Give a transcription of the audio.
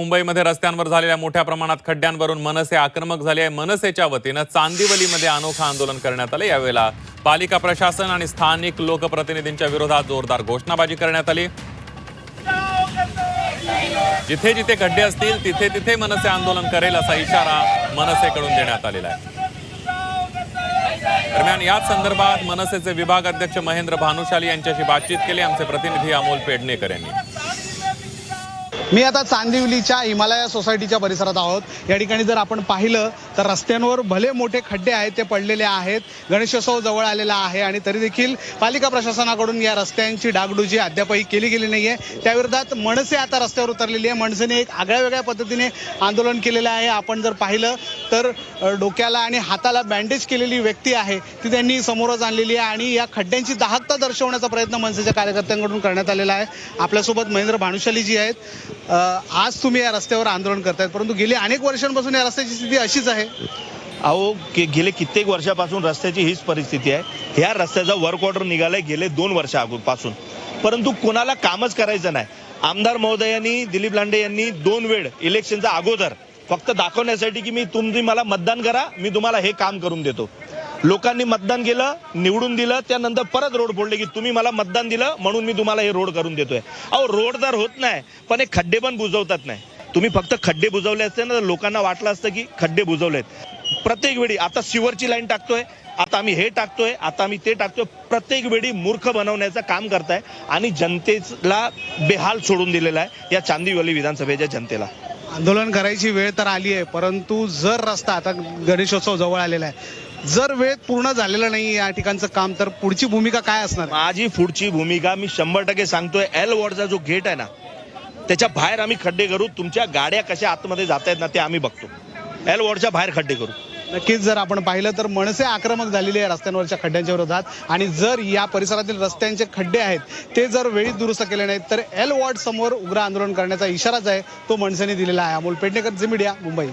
मुंबईमध्ये रस्त्यांवर झालेल्या मोठ्या प्रमाणात खड्ड्यांवरून मनसे आक्रमक झाले आहे. मनसेच्या वतीनं चांदिवलीमध्ये अनोखा आंदोलन करण्यात आलं. यावेळेला पालिका प्रशासन आणि स्थानिक लोकप्रतिनिधींच्या विरोधात जोरदार घोषणाबाजी करण्यात आली. जिथे जिथे खड्डे असतील तिथे तिथे मनसे आंदोलन करेल असा इशारा मनसेकडून देण्यात आलेला आहे. दरम्यान याच संदर्भात मनसेचे विभाग अध्यक्ष महेंद्र भानुशाली यांच्याशी बातचीत केली. आमचे प्रतिनिधी अमोल पेडणेकर यांनी. मी आता चांदिवलीच्या हिमालया सोसायटीच्या परिसरात आहोत. या ठिकाणी जर आपण पाहिलं तर रस्त्यांवर भले मोठे खड्डे आहेत ते पडलेले आहेत. गणेशोत्सव जवळ आलेला आहे आणि तरी देखील पालिका प्रशासनाकडून या रस्त्यांची डागडुजी अद्यापही केली गेली नाही आहे त्याविरोधात मनसे आता रस्त्यावर उतरलेली आहे. मनसेने एक आगळ्या वेगळ्या पद्धतीने आंदोलन केलेलं आहे. आपण जर पाहिलं तर डोक्याला आणि हाताला बँडेज केलेली व्यक्ती आहे. ती त्यांनी समोरच आणलेली आहे आणि या खड्ड्यांची दाहकता दर्शवण्याचा प्रयत्न मनसेच्या कार्यकर्त्यांकडून करण्यात आलेला आहे. आपल्यासोबत महेंद्र भानुशाली जी आहेत. आज तुम्ही या रस्त्यावर आंदोलन करतायत परंतु गेली अनेक वर्षांपासून या रस्त्याची स्थिती अशीच आहे. अहो गेले कित्येक वर्षापासून रस्त्याची हीच परिस्थिती आहे. ह्या रस्त्याचा वर्क ऑर्डर निघालाय गेले दोन वर्षा पासून परंतु कोणाला कामच करायचं नाही. आमदार महोदयांनी दिलीप लांडे यांनी दोन वेळ इलेक्शनचा अगोदर फक्त दाखवण्यासाठी की मी तुम्ही मला मतदान करा मी तुम्हाला हे काम करून देतो. लोकांनी मतदान केलं निवडून दिलं त्यानंतर परत रोड फोडले की तुम्ही मला मतदान दिलं म्हणून मी तुम्हाला हे रोड करून देतोय. अहो रोड तर होत नाही पण हे खड्डे पण बुजवतात नाही. तुम्ही फक्त खड्डे बुजवले असते ना तर लोकांना वाटलं असतं की खड्डे बुजवलेत. प्रत्येक वेळी आता सिवरची लाईन टाकतोय आता आम्ही हे टाकतोय आता आम्ही ते टाकतोय. प्रत्येक वेळी मूर्ख बनवण्याचं काम करताय आणि जनतेला बेहाल सोडून दिलेला आहे या चांदीवली विधानसभेच्या जनतेला. आंदोलन करायची वेळ तर आली आहे परंतु जर रस्ता आता गणेशोत्सव जवळ आलेला आहे जर वेळ पूर्ण झालेलं नाही या ठिकाणचं काम तर पुढची भूमिका काय असणार? माझी पुढची भूमिका मी शंभर टक्के सांगतोय एल वॉर्डचा जो गेट आहे ना त्याच्या बाहेर आम्ही खड्डे करू तुमच्या गाड्या कशा आतमध्ये जात आहेत ना ते आम्ही बघतो. एल वॉर्डच्या बाहेर खड्डे करू. नक्कीच जर आपण पाहिलं तर मनसे आक्रमक झालेली आहे रस्त्यांवरच्या खड्ड्यांच्या विरोधात. आणि जर या परिसरातील रस्त्यांचे खड्डे आहेत ते जर वेळीच दुरुस्त केले नाहीत तर एल वॉर्ड समोर उग्र आंदोलन करण्याचा इशाराच आहे तो मनसेने दिलेला आहे. Amol Pednekar Zee media Mumbai.